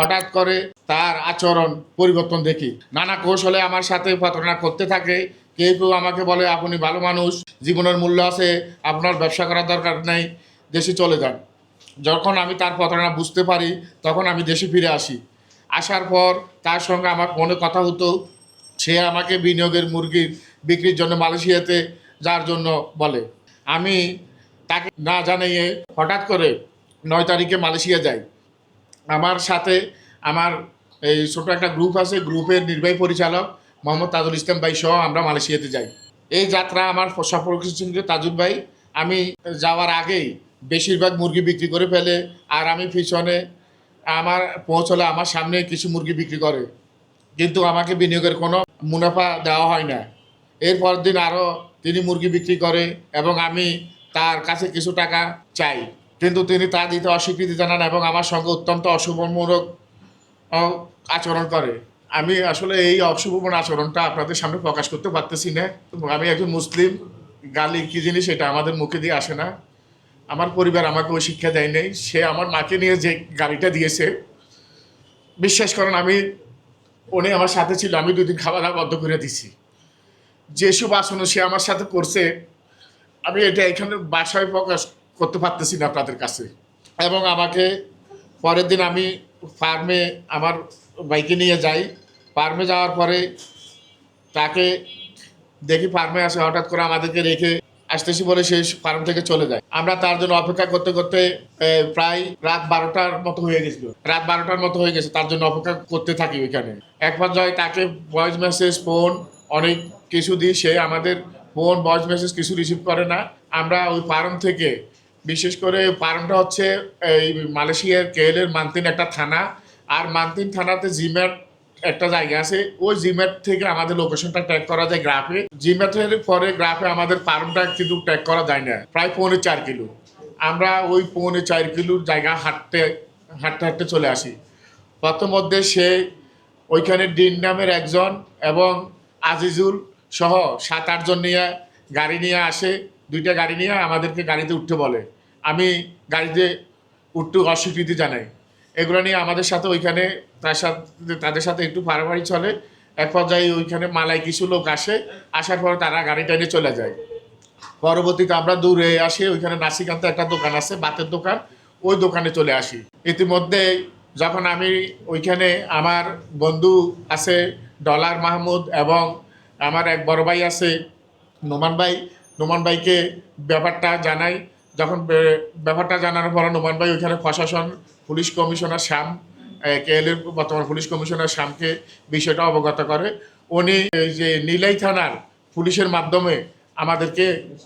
হঠাৎ করে তার আচরণ পরিবর্তন দেখি। নানা কৌশলে আমার সাথে প্রতারণা করতে থাকে। কেউ কেউ আমাকে বলে, আপনি ভালো মানুষ, জীবনের মূল্য আছে, আপনার ব্যবসা করার দরকার নেই, দেশে চলে যান। যখন আমি তার প্রতারণা বুঝতে পারি, তখন আমি দেশে ফিরে আসি। আসার পর তার সঙ্গে আমার ফোনে কথা হতো। সে আমাকে বিনিয়োগের মুরগি বিক্রির জন্য মালয়েশিয়াতে যার জন্য বলে। আমি তাকে না জানিয়ে হঠাৎ করে নয় তারিখে মালয়েশিয়া যাই। আমার সাথে আমার এই ছোট একটা গ্রুপ আছে গ্রুপের নির্বাহী পরিচালক মোহাম্মদ তাজুল ইসলাম ভাই সহ আমরা মালয়েশিয়াতে যাই। এই যাত্রা আমার সম্পর্ক ছিল তাজুল ভাই, আমি যাওয়ার আগেই বেশিরভাগ মুরগি বিক্রি করে ফেলে আর আমি পিছনে আমার পৌঁছলে আমার সামনে কিছু মুরগি বিক্রি করে। কিন্তু আমাকে বিনিয়োগের কোনো মুনাফা দেওয়া হয় না। এরপর দিন আরও তিনি মুরগি বিক্রি করে এবং আমি তার কাছে কিছু টাকা চাই। কিন্তু তিনি তা দিতে অস্বীকৃতি জানান এবং আমার সঙ্গে অত্যন্ত অশুভমূলক আচরণ করে। আমি আসলে এই অশুভমূলক আচরণটা আপনাদের সামনে প্রকাশ করতে পারতেছি না। আমি একজন মুসলিম, গালি কী জিনিস এটা আমাদের মুখে দিয়ে আসে না। আমার পরিবার আমাকে ওই শিক্ষা দেয় নাই। সে আমার মাকে নিয়ে যে গাড়িটা দিয়েছে, বিশ্বাস করেন আমি, উনি আমার সাথে ছিল, আমি দুদিন খাওয়া দাওয়া বন্ধ করে দিছি। যেসব আসন সে আমার সাথে করছে, আমি এটা এখানে বাসায় প্রকাশ করতে পারতেছি না আপনাদের কাছে। এবং আমাকে পরের দিন আমি ফার্মে আমার বাইকে নিয়ে যাই। ফার্মে যাওয়ার পরে তাকে দেখি ফার্মে আসে, হঠাৎ করে আমাদেরকে রেখে আসতেছি বলে সে ফার্ম থেকে চলে যায়। আমরা তার জন্য অপেক্ষা করতে করতে প্রায় রাত বারোটার মতো হয়ে গেছিল। রাত বারোটার মতো হয়ে গেছে, তার জন্য অপেক্ষা করতে থাকি ওইখানে। এক পর্যায়ে তাকে ভয়েস মেসেজ ফোন অনেক কিছু দিই সে আমাদের ফোন ভয়েস মেসেজ কিছু রিসিভ করে না। আমরা ওই ফার্ম থেকে বিশেষ করে ফার্মটা হচ্ছে এই মালয়েশিয়ার কেএলের মান্তিন একটা থানা, আর মান্তিন থানাতে জিম্যাট একটা জায়গা আছে। ওই জিম্যাট থেকে আমাদের লোকেশনটা ট্র্যাক করা যায় গ্রাফে। জিম্যাটের পরে গ্রাফে আমাদের ফার্মটা কিন্তু ট্র্যাক করা যায় না, প্রায় পৌনে চার কিলো। আমরা ওই পৌনে চার কিলোর জায়গা হাঁটতে হাঁটতে হাঁটতে চলে আসি। প্রথমধ্যে সে ওইখানে ডিন নামের একজন এবং আজিজুল সহ সাত, আটজন নিয়ে গাড়ি নিয়ে আসে। দুইটা গাড়ি নিয়ে আমাদেরকে গাড়িতে উঠতে বলে। আমি গাড়িতে উঠতে অস্বীকৃতি জানাই। এগুলো নিয়ে আমাদের সাথে ওইখানে তার সাথে তাদের সাথে একটু পারাপারি চলে। এক পর্যায়ে ওইখানে মালায় কিছু লোক আসে। আসার পর তারা গাড়িটা নিয়ে চলে যায়। পরবর্তীতে আমরা দূরে আসি, ওইখানে নাসিকান্তে একটা দোকান আছে, বাতের দোকান। ওই দোকানে চলে আসি। ইতিমধ্যে যখন আমি ওইখানে আমার বন্ধু আছে ডলার মাহমুদ এবং আমার এক বড় ভাই আছে নোমান ভাই নোমান ভাইকে ব্যাপারটা জানাই। যখন ব্যাপারটা জানানোর পর নোমান ভাই ওইখানে প্রশাসন, পুলিশ কমিশনার শ্যাম কেএলের বর্তমান পুলিশ কমিশনার শ্যামকে বিষয়টা অবগত করে। উনি যে নীলাই থানার পুলিশের মাধ্যমে আমাদেরকে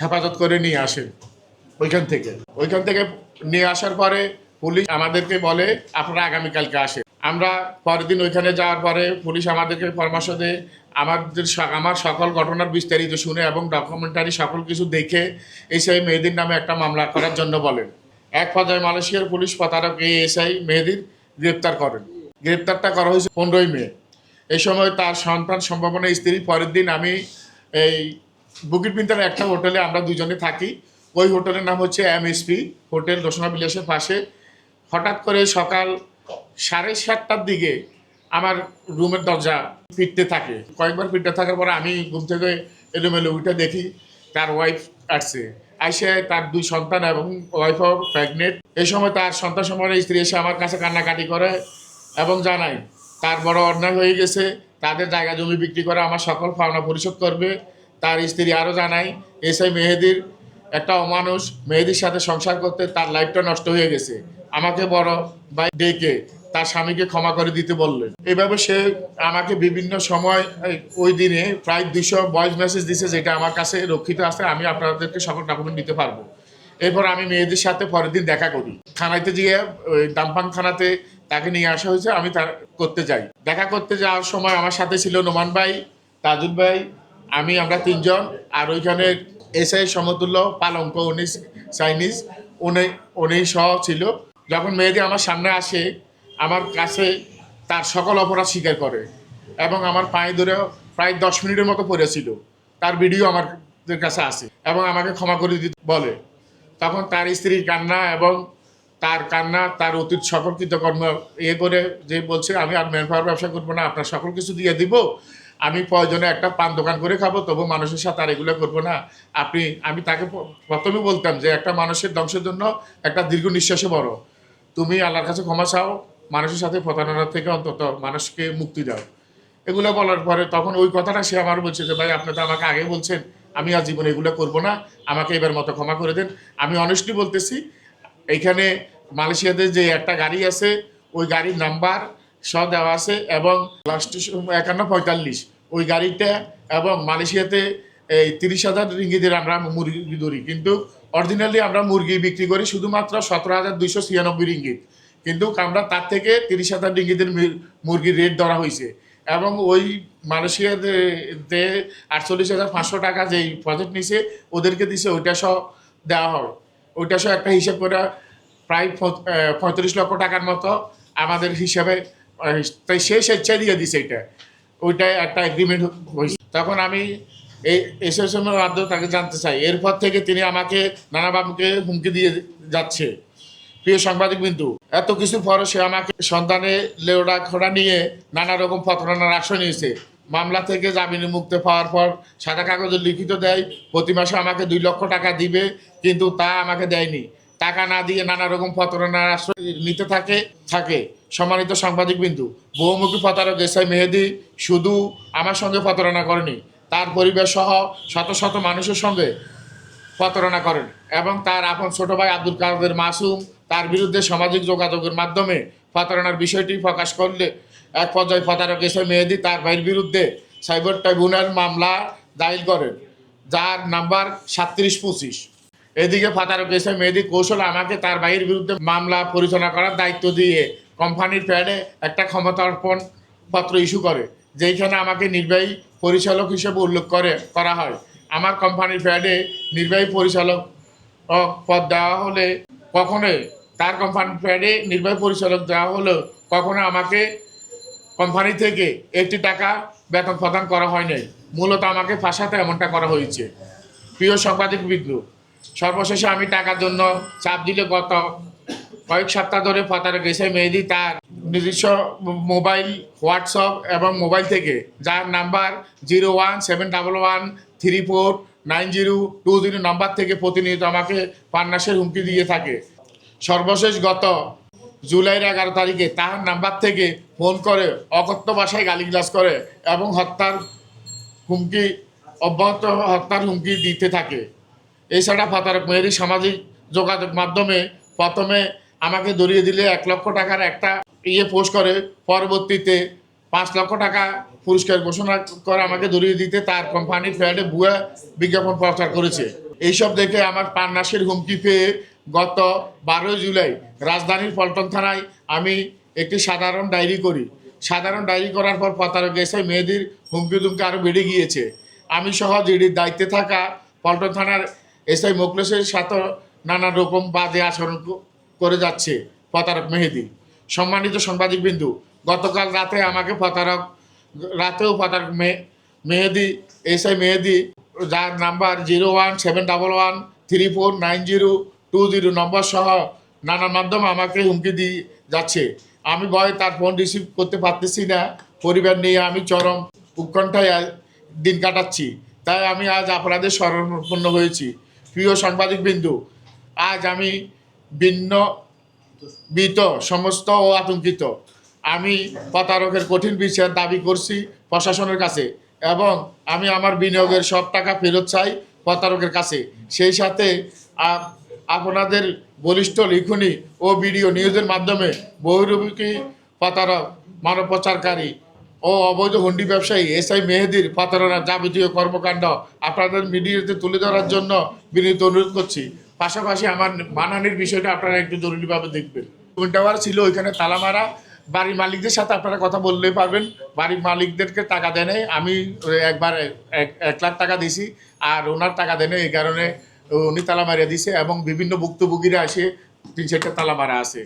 হেফাজত করে নিয়ে আসেন ওইখান থেকে। ওইখান থেকে নিয়ে আসার পরে পুলিশ আমাদেরকে বলে, আপনারা আগামীকালকে আসেন। আমরা পরের দিন ওইখানে যাওয়ার পরে পুলিশ আমাদেরকে পরামর্শ দেয় আমাদের আমার সকল ঘটনার বিস্তারিত শুনে এবং ডকুমেন্টারি সকল কিছু দেখে এসআই মেহেদির নামে একটা মামলা করার জন্য বলেন। এক পর্যায়ে মালয়েশিয়ার পুলিশ প্রতারক এই এসআই মেহেদির গ্রেপ্তার করেন। গ্রেপ্তারটা করা হয়েছে পনেরোই মে। এই সময় তার সন্তান, সম্ভাবনা স্ত্রী, পরের দিন আমি এই বুকিট পিন্তার একটা হোটেলে আমরা দুজনে থাকি। ওই হোটেলের নাম হচ্ছে এমএসপি হোটেল রোশনা বিলাসের পাশে। হঠাৎ করে সকাল সাড়ে সাতটার দিকে আমার রুমের দরজা ফিরতে থাকে। কয়েকবার ফিরতে থাকার পরে আমি ঘুম থেকে এলোমেলো উঠে দেখি, তার ওয়াইফ আসছে। আইসে তার দুই সন্তান এবং ওয়াইফও প্রেগনেন্ট এই সময় তার সন্তান সম্পর্কে স্ত্রী এসে আমার কাছে কান্নাকাটি করে এবং জানাই তার বড় অন্যায় হয়ে গেছে। তাদের জায়গা জমি বিক্রি করে আমার সকল পাওনা পরিশোধ করবে। তার স্ত্রী আরও জানাই এসআই মেহেদির একটা অমানুষ মেহেদির সাথে সংসার করতে তার লাইফটা নষ্ট হয়ে গেছে। আমাকে বড় ভাই ডেকে তার স্বামীকে ক্ষমা করে দিতে বললেন। এভাবে সে আমাকে বিভিন্ন সময় ওই দিনে প্রায় দুশো ভয়েস মেসেজ দিছে যেটা আমার কাছে রক্ষিত আছে, আমি আপনাদেরকে সকল ডকুমেন্ট দিতে পারব। এরপর আমি মেয়েদের সাথে পরের দিন দেখা করি। থানাতে গিয়ে ওই দাম্পাং থানাতে তাকে নিয়ে আসা হয়েছে, আমি তার করতে যাই। দেখা করতে যাওয়ার সময় আমার সাথে ছিল নোমান ভাই, তাজুল ভাই, আমি, আমরা তিনজন, আর ওইখানে এসআই সমতুল্য, পালঙ্ক উনি, চাইনিজ, উনি উনি সহ ছিল। যখন মেয়েদি আমার সামনে আসে আমার কাছে তার সকল অপরাধ স্বীকার করে এবং আমার পায়ে ধরে প্রায় দশ মিনিটের মতো পড়েছিল। তার ভিডিও আমাদের কাছে আছে এবং আমাকে ক্ষমা করে দিতে বলে। তখন তার স্ত্রীর কান্না এবং তার কান্না, তার অতীত সকল কৃতকর্ম ইয়ে করে যে বলছে, আমি আর ম্যান পাওয়ার ব্যবসা করব না, আপনার সকল কিছু দিয়ে দিব। আমি প্রয়োজনে একটা পান দোকান করে খাব, তবু মানুষের সাথে আর এগুলো করব না। আপনি, আমি তাকে প্রথমে বলতাম যে, একটা মানুষের ধ্বংসের জন্য একটা দীর্ঘ নিঃশ্বাসে বড় তুমি আল্লাহর কাছে ক্ষমা চাও মানুষের সাথে প্রতারণার থেকে অন্তত মানুষকে মুক্তি দাও। এগুলো বলার পরে তখন ওই কথাটা সে আমার বলছে যে, ভাই, আপনি তো আমাকে আগে বলছেন, আমি আর জীবনে এগুলো করব না, আমাকে এবার মতো ক্ষমা করে দেন। আমি অনেস্টলি বলতেছি এইখানে মালয়েশিয়াতে যে একটা গাড়ি আছে, ওই গাড়ির নাম্বার স দেওয়া আছে এবং লাস্ট একান্ন পঁয়তাল্লিশ। ওই গাড়িটা এবং মালয়েশিয়াতে এই তিরিশ হাজার রিঙ্গিদের আমরা মুরগি ধরি। কিন্তু অরিজিনালি আমরা মুরগি বিক্রি করি শুধুমাত্র সতেরো হাজার দুইশো ছিয়ানব্বই রিঙ্গিত। কিন্তু আমরা তার থেকে তিরিশ হাজার রিঙ্গিদের মি- মুরগির রেট ধরা হয়েছে। এবং ওই মালয়েশিয়াতে আটচল্লিশ হাজার পাঁচশো টাকা যেই প্রজেক্ট নিছে, ওদেরকে দিছে ওইটা সহ দেওয়া হয় ওইটা সহ একটা হিসাব করে প্রায় পঁয়ত্রিশ লক্ষ টাকার মতো আমাদের হিসাবে তাই সে স্বেচ্ছায় দিয়ে দিছে এটা। ওইটাই একটা এগ্রিমেন্ট হয়েছে। তখন আমি এই এসোসিয়েশনের মাধ্যমে তাকে জানতে চাই। এরপর থেকে তিনি আমাকে নানাবাবুকে হুমকি দিয়ে যাচ্ছে। প্রিয় সাংবাদিক বিন্দু এত কিছুর পর সে আমাকে সন্তানে লেওড়া খোড়া নিয়ে নানা রকম প্রতারণার আশ্রয় নিয়েছে। মামলা থেকে জামিনে মুক্তি পাওয়ার পর সাদা কাগজে লিখিত দেয়, প্রতি মাসে আমাকে দুই লক্ষ টাকা দিবে, কিন্তু তা আমাকে দেয়নি। টাকা না দিয়ে নানা রকম প্রতারণার আশ্রয় নিতে থাকে থাকে। সম্মানিত সাংবাদিক বিন্দু বহুমুখী প্রতারক এসআই মেহেদি শুধু আমার সঙ্গে প্রতারণা করেনি, তার পরিবার সহ শত শত মানুষের সঙ্গে প্রতারণা করেন এবং তার আপন ছোট ভাই আব্দুল কাদের মাসুম তার বিরুদ্ধে সামাজিক যোগাযোগের মাধ্যমে প্রতারণার বিষয়টি প্রকাশ করলে, এক পর্যায়ে প্রতারক এসে মেহেদি তার ভাইয়ের বিরুদ্ধে সাইবার ট্রাইব্যুনাল মামলা দায়ের করেন, যার নাম্বার সাতত্রিশ পঁচিশ। এদিকে প্রতারক এসে মেহেদি কৌশল আমাকে তার ভাইয়ের বিরুদ্ধে মামলা পরিচালনা করার দায়িত্ব দিয়ে কোম্পানির প্যাডে একটা ক্ষমতার্পণ পত্র ইস্যু করে, যেইখানে আমাকে নির্বাহী পরিচালক হিসেবে উল্লেখ করে, করা হয়। আমার কোম্পানির প্যাডে নির্বাহী পরিচালক পদ দেওয়া হলে কখনোই তার কোম্পানির প্যাডে নির্বাহী পরিচালক দেওয়া হলে কখনো আমাকে কোম্পানি থেকে একটি টাকা বেতন প্রদান করা হয় নাই। মূলত আমাকে ফাঁসাতে এমনটা করা হয়েছে। প্রিয় সাংবাদিক বিন্দু, সর্বশেষে আমি টাকার জন্য চাপ দিলে গত কয়েক সপ্তাহ ধরে প্রতারক এসে মেহেদি তার নিজস্ব মোবাইল, হোয়াটসঅ্যাপ এবং মোবাইল থেকে। যার number zero one seven double one three four nine zero two zero number থেকে প্রতিনিয়ত আমাকে পান্নাসের হুমকি দিয়ে থাকে। সর্বশেষ গত জুলাইয়ের এগারো তারিখে তার নাম্বার থেকে ফোন করে, অকথ্য ভাষায় গালিগালাজ করে এবং হত্যার হুমকি, অব্যাহত হত্যার হুমকি দিতে থাকে। এছাড়া ফাতারক মেহেদি সামাজিক যোগাযোগ মাধ্যমে প্রথমে আমাকে ধরিয়ে দিলে এক লক্ষ টাকার একটা ইয়ে পোস্ট করে, পরবর্তীতে পাঁচ লক্ষ টাকা পুরস্কার ঘোষণা করে আমাকে ধরিয়ে দিতে তার কোম্পানির ফ্ল্যাটে ভুয়া বিজ্ঞাপন প্রচার করেছে। এইসব দেখে আমার পান্নাসের হুমকি পেয়ে গত বারোই জুলাই রাজধানীর পল্টন থানায় আমি একটি সাধারণ ডায়েরি করি। সাধারণ ডায়েরি করার পর প্রতারক এসে মেয়েদের হুমকি দুমকি আরও বেড়ে গিয়েছে। আমি সহ জিডির দায়িত্বে থাকা পল্টন থানার এসআই মোকলেশের সাথে নানা রকম বাজে আচরণ করে যাচ্ছে প্রতারক মেহেদি। সম্মানিত সাংবাদিক বিন্দু গতকাল রাতে আমাকে প্রতারক, রাতেও প্রতারক মেহেদি এসআই মেহেদি, যার number zero one seven double one three four nine zero two zero number সহ নানা মাধ্যমে আমাকে হুমকি দিয়ে যাচ্ছে। আমি ভয়ে তার ফোন রিসিভ করতে পারতেছি না। পরিবার নিয়ে আমি চরম উৎকণ্ঠায় দিন কাটাচ্ছি। তাই আমি আজ আপনাদের স্মরণাপন্ন হয়েছি। প্রিয় সাংবাদিক বিন্দু, আজ আমি ভিন্ন বিত সমস্ত ও আতঙ্কিত। আমি প্রতারকের কঠিন বিচার দাবি করছি প্রশাসনের কাছে এবং আমি আমার বিনিয়োগের সব টাকা ফেরত চাই প্রতারকের কাছে। সেই সাথে আপনাদের বলিষ্ঠ লিখনি ও ভিডিও নিউজের মাধ্যমে বহুরূপী প্রতারক মানব প্রচারকারী ও অবৈধ হুন্ডি ব্যবসায়ী এস আই মেহেদির প্রতারণার যাবতীয় কর্মকাণ্ড আপনাদের মিডিয়াতে তুলে ধরার জন্য বিনীত অনুরোধ করছি। পাশাপাশি আমার মানহানির বিষয়টা আপনারা একটু জরুরিভাবে দেখবেন। টাওয়ার ছিল ওইখানে তালা মারা বাড়ির মালিকদের সাথে আপনারা কথা বললেই পারবেন। বাড়ির মালিকদেরকে টাকা দেয় নাই আমি একবার এক- লাখ টাকা দিছি আর ওনার টাকা দেয় এই কারণে উনি তালা মারিয়ে দিছে এবং বিভিন্ন ভুক্তভোগীরা এসে তিন চারটা তালা মারা আছে।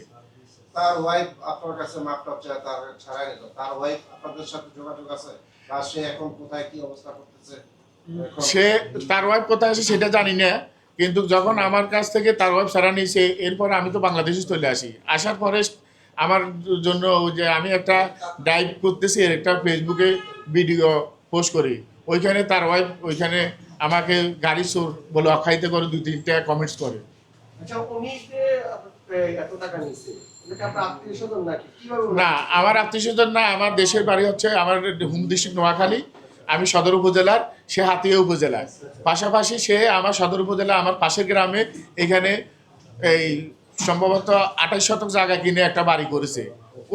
তার ওয়াইফ আপনার কাছে মাপটা চায় তার ছাড়াই নিল। তার ওয়াইফ আপনাদের সাথে যোগাযোগ আছে? বা সে এখন কোথায় কি অবস্থা করতেছে? সে তার ওয়াইফ কোথায় আছে সেটা জানি না কিন্তু যখন আমার কাছ থেকে তার ওয়েব সারা নিয়েছে এরপর আমি তো বাংলাদেশে চলে আসি। আসার পরে আমার জন্য ওই যে আমি একটা ডাইভ করতেছি একটা ফেসবুকে ভিডিও পোস্ট করি। ওইখানে তার ওয়াইফ ওইখানে আমাকে গাড়ি চোর বলে অখাইতে করে দুই তিনটা কমেন্টস করে। আচ্ছা না আমার আত্মীয় স্বজন না আমার দেশের বাড়ি হচ্ছে আমার হুম ডিস্ট্রিক্ট নোয়াখালী। আমি সদর উপজেলার সে হাতিয়া উপজেলার। পাশাপাশি সে আমার সদর উপজেলা আমার পাশের গ্রামে এখানে এই সম্ভবত আঠাশ শতক জায়গা কিনে একটা বাড়ি করেছে।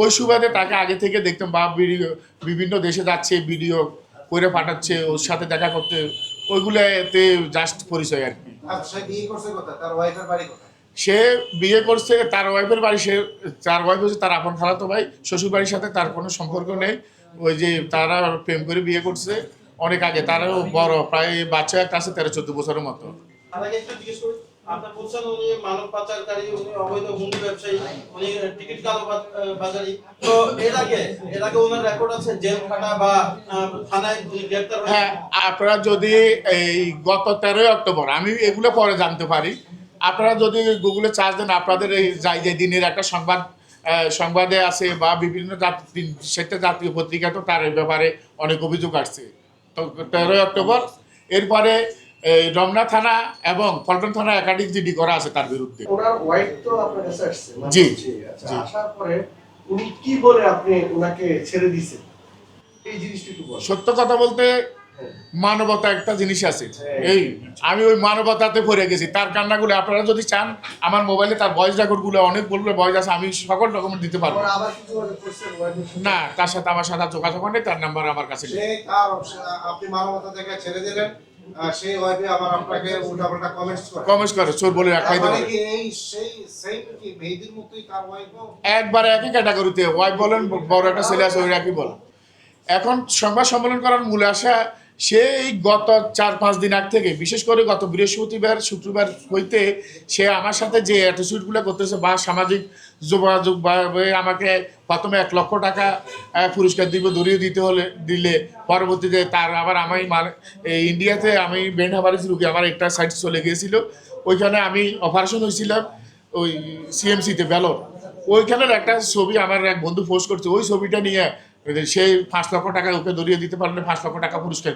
ওই সুবাদে তাকে আগে থেকে দেখতাম বা ভিডিও বিভিন্ন দেশে যাচ্ছে ভিডিও করে পাঠাচ্ছে ওর সাথে দেখা করতে। ওইগুলোতে জাস্ট পরিচয় আর কি। সে বিয়ে করছে তার ওয়াইফের বাড়ি সে তার ওয়াইফের বাড়ি সে তার ওয়াইফ হচ্ছে তার আপন খালাতো ভাই শ্বশুর বাড়ির সাথে তার কোনো সম্পর্ক নেই। ওই যে তারা প্রেম করে বিয়ে করছে অনেক আগে। তারও বড় প্রায় বাচ্চা একটা আছে তেরো চোদ্দ বছরের মতো। আপনি বলছেন উনি মানব পাচারকারী, উনি অবৈধ হুন্ডি ব্যবসায়ী, উনি টিকিট কালো বাজারি। তো এর আগে এর আগে ওনার রেকর্ড আছে বা থানায় উনি গ্রেপ্তার হ্যাঁ আপনারা যদি এই গত তেরোই অক্টোবর, আমি এগুলো পরে জানতে পারি। আপনারা যদি গুগলে চার্জ দেন, আপনাদের এই যাই যে দিনের একটা সংবাদ সংবাদে আছে বা বিভিন্ন সেটা জাতীয় পত্রিকা তো তার ব্যাপারে অনেক অভিযোগ আসছে। তো তেরোই অক্টোবর, এরপরে এই রমনা থানা এবং পল্টন থানা একাধিক জিডি করা আছে তার বিরুদ্ধে। ওনার ওয়াইফ তো আপনার কাছে আসছে মানে জি, আচ্ছা, জি। আসার পরে উনি কি বলে আপনি ওনাকে ছেড়ে দিয়েছেন? এই জিনিসটা একটু সত্য কথা বলতে হ্যাঁ। মানবতা একটা জিনিস আছে। এই আমি ওই মানবতাতে পড়ে গেছি। তার কান্নাগুলো আপনারা যদি চান আমার মোবাইলে তার ভয়েস রেকর্ডগুলো অনেক বলবে ভয়েস আছে আমি সকল ডকুমেন্ট দিতে পারব? না তার সাথে আমার সাথে যোগাযোগ নেই তার নাম্বার আমার কাছে আপনি মানবতা থেকে ছেড়ে দিলেন সেই ওয়াইফে আবার আপনাকে উল্টাপাল্টা কমেন্টস করে। কমেন্টস করে চোর বলে রাখাই মানে দেবে। এই সেই সেই কি মেহেদির মতোই তার ওয়াইফও একবার একই ক্যাটাগরিতে ওয়াইফ বলেন বড় একটা ছেলে আছে ওই একই বল। এখন সংবাদ সম্মেলন করার মূল আশা সে এই গত চার পাঁচ দিন আগ থেকে বিশেষ করে গত বৃহস্পতিবার শুক্রবার হইতে সে আমার সাথে যে অ্যাটিচিউডগুলো করতেছে বা সামাজিক যোগাযোগ আমাকে প্রথমে এক লক্ষ টাকা পুরস্কার দিব, ধরিয়ে দিতে হলে, দিলে পরবর্তীতে তার আবার আমি এই ইন্ডিয়াতে আমি ব্রেন হামারিজ রুগী আমার একটা সাইড চলে গিয়েছিল। ওইখানে আমি অপারেশন হয়েছিলাম, ওই সিএমসিতে বেলর ওইখানের একটা ছবি আমার এক বন্ধু পোস্ট করছে, ওই ছবিটা নিয়ে সে পাঁচ লক্ষ টাকা ওকে ধরিয়ে দিতে পারলে পাঁচ লক্ষ টাকা পুরস্কার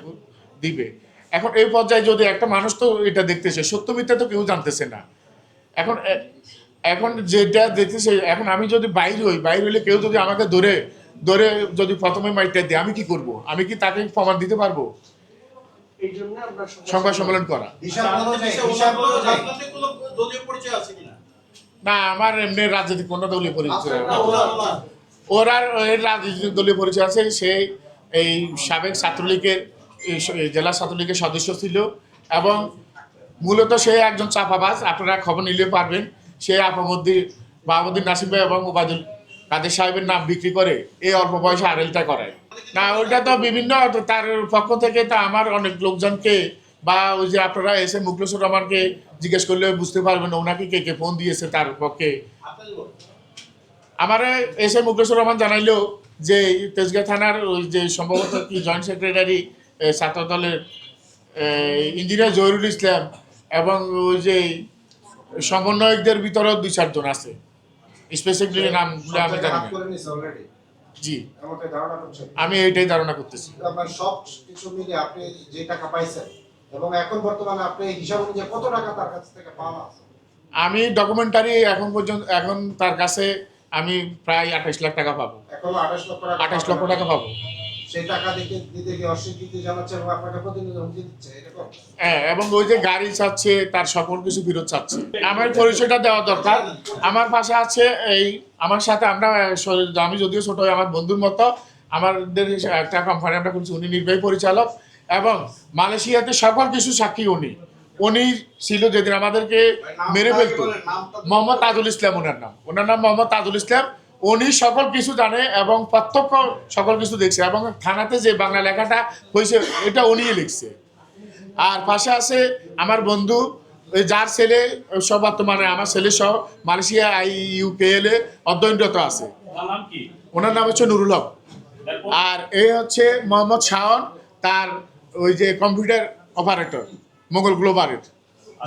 দিবে। এখন এই পর্যায়ে যদি একটা মানুষ তো এটা দেখতেছে, সত্য মিথ্যা তো কেউ জানতেছে না। এখন এখন যেটা দেখতেছে এখন আমি যদি বাইরে হই বাইরে হলে কেউ যদি আমাকে ধরে ধরে যদি প্রথমে মাইকটা দেয় আমি কি করব? আমি কি তাকে প্রমাণ দিতে পারব? সংবাদ সম্মেলন করা। না আমার এমনি রাজনৈতিক কোনো দলীয় পরিচয় ওনার ওর আর এর রাজনৈতিক দলীয় পরিচয় আছে সে এই সাবেক ছাত্রলীগের জেলা ছাত্রলীগের সদস্য ছিল এবং মূলত সে একজন চাপাবাজ। আপনারা খবর নিলে পারবেন। সে আপামদ্দি বাহাবুদ্দিন নাসিম ভাই এবং ওবায়দুল কাদের সাহেবের নাম বিক্রি করে এই অল্প পয়সা আরেলটা করায়। না, ওইটা তো বিভিন্ন তার পক্ষ থেকে তা আমার অনেক লোকজনকে বা ওই যে আপনারা এসে মুখলেশ্বর রহমানকে জিজ্ঞেস করলে বুঝতে পারবেন ওনাকে কে কে ফোন দিয়েছে তার পক্ষে। আমার এস এম মুকেশ্বর রহমান জানাইলো যে তেজগাঁ থানার ওই যে সম্ভবত কি জয়েন্ট সেক্রেটারি ছাত্র দলের ইঞ্জিনিয়ার জহিরুল ইসলাম এবং ওই যে সমন্বয়কদের ভিতরেও দুই চারজন আছে। স্পেসিফিকলি নামগুলো আমি জানি জি। আমি এইটাই ধারণা করতেছি। আপনার সব কিছু মিলে আপনি যে টাকা পাইছেন এবং এখন বর্তমানে আপনি হিসাব অনুযায়ী কত টাকা তার কাছ থেকে পাওয়া আছে? আমি ডকুমেন্টারি এখন পর্যন্ত এখন তার কাছে আমি প্রায় আঠাশ লাখ টাকা পাবো। এখনও আঠাশ লক্ষ টাকা আঠাশ লক্ষ টাকা পাবো। সেই টাকা দিতে দিতে গিয়ে অস্বীকৃতি জানাচ্ছে এবং আপনাকে প্রতিনিধি হুমকি দিচ্ছে এরকম? হ্যাঁ এবং ওই যে গাড়ি চাচ্ছে তার সকল কিছু ফেরত চাচ্ছে। আমার পরিচয়টা দেওয়া দরকার। আমার পাশে আছে এই আমার সাথে আমরা আমি যদিও ছোট আমার বন্ধুর মতো আমাদের একটা কোম্পানি আমরা করছি উনি নির্বাহী পরিচালক এবং মালয়েশিয়াতে সকল কিছু সাক্ষী উনি। উনি ছিল যেদিন আমাদেরকে মেরে ফেলতো। মোহাম্মদ তাজুল ইসলাম ওনার নাম। ওনার নাম মোহাম্মদ তাজুল ইসলাম। উনি সকল কিছু জানে এবং প্রত্যক্ষ সকল কিছু দেখছে এবং থানাতে যে বাংলা লেখাটা হয়েছে এটা উনিই লিখছে। আর পাশে আছে আমার বন্ধু ওই যার ছেলে সব বর্তমানে আমার ছেলে সহ মালয়েশিয়া আই ইউকেএল এ অধ্যয়নরত আছে। তার নাম কি? ওনার নাম হচ্ছে নুরুল হক। আর এ হচ্ছে মোহাম্মদ শাওন তার ওই যে কম্পিউটার অপারেটর মোগল গ্লোবারের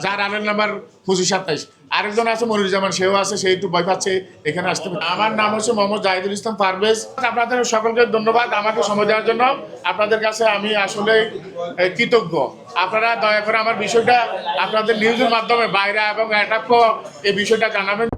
যার আনের নাম্বার পঁচিশ সাতাইশ। আরেকজন আছে মনিরুজ্জামান সেও আছে, সে একটু ভয় পাচ্ছে, এখানে আসতে। আমার নাম হচ্ছে মোহাম্মদ জাহিদুল ইসলাম পারভেজ। আপনাদের সকলকে ধন্যবাদ আমাকে সময় দেওয়ার জন্য। আপনাদের কাছে আমি আসলে কৃতজ্ঞ। আপনারা দয়া করে আমার বিষয়টা আপনাদের নিউজের মাধ্যমে বাইরে এবং এটা এই বিষয়টা জানাবেন।